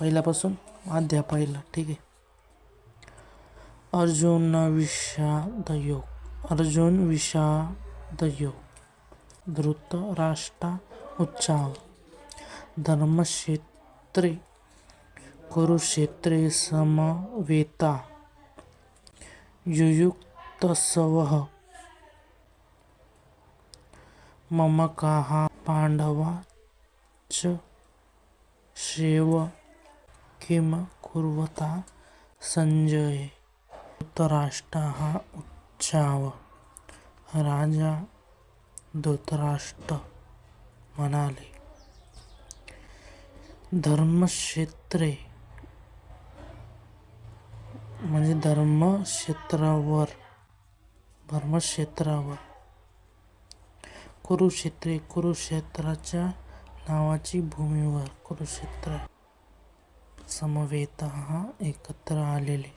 पहिल्यापासून? अध्याय पहिला ठीक आहे. अर्जुन विषादयोग अर्जुन विषादयोग धृतराष्ट्रा उच्चाव धर्मक्षेत्रे कुरुक्षेत्रे समवेता युयुक्तसव मम काः पांडवा च शेव किम कुर्वता संजय। धृतराष्ट्रः उच्चाव। राजा धृतराष्ट्र म्हणाले धर्मक्षेत्रे म्हणजे धर्मक्षेत्रावर धर्मक्षेत्रावर कुरुक्षेत्रे कुरुक्षेत्राच्या नावाची भूमीवर कुरुक्षेत्र समवेत एकत्र आलेले.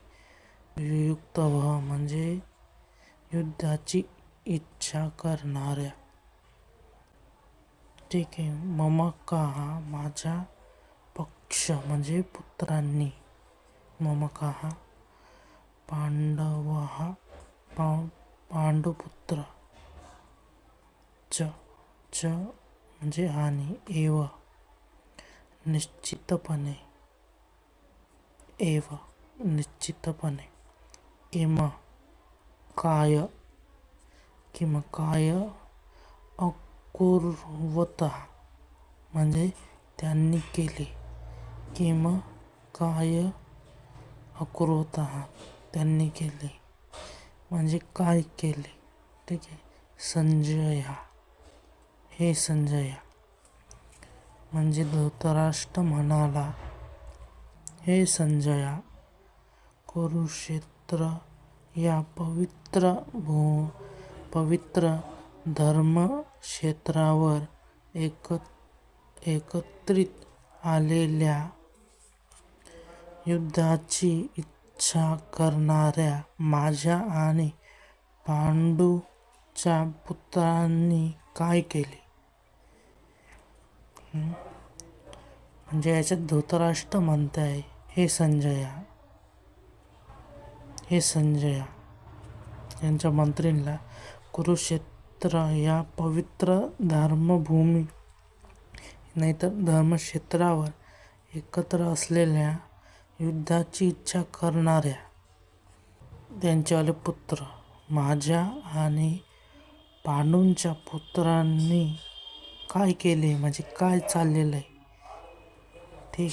युक्त व म्हणजे युद्धाची इच्छा करणाऱ्या. ठीक आहे. ममका हा माझ्या पक्ष म्हणजे पुत्रांनी. ममका हा पांडव पा पांडुपुत्र. च च म्हणजे आणि एव. निश्चितपणे. एव निश्चितपणे किम काय किम काय अकुर्वत म्हणजे त्यांनी केले. किम काय अकुर्वत त्यांनी केले. म्हणजे काय केले? ठीक आहे. संजया हे संजया. म्हणजे धृतराष्ट्र म्हणाला हे संजया कुरुक्षेत्र या पवित्र भू पवित्र धर्मक्षेत्रावर एक एकत्रित आलेल्या युद्धाची इच्छा करणाऱ्या माझ्या आणि पांडूच्या पुत्रांनी काय केले? म्हणजे याच्यात धृतराष्ट्र म्हणताय. हे संजया. हे संजया. यांच्या मंत्रींना कुरुक्षेत्र या पवित्र धर्मभूमी नाहीतर धर्मक्षेत्रावर एकत्र असलेल्या युद्धाची इच्छा करणाऱ्या त्यांच्यावाले पुत्र माझ्या आणि पांडूंच्या पुत्रांनी काय केले? म्हणजे काय चाललेलं आहे? ठीक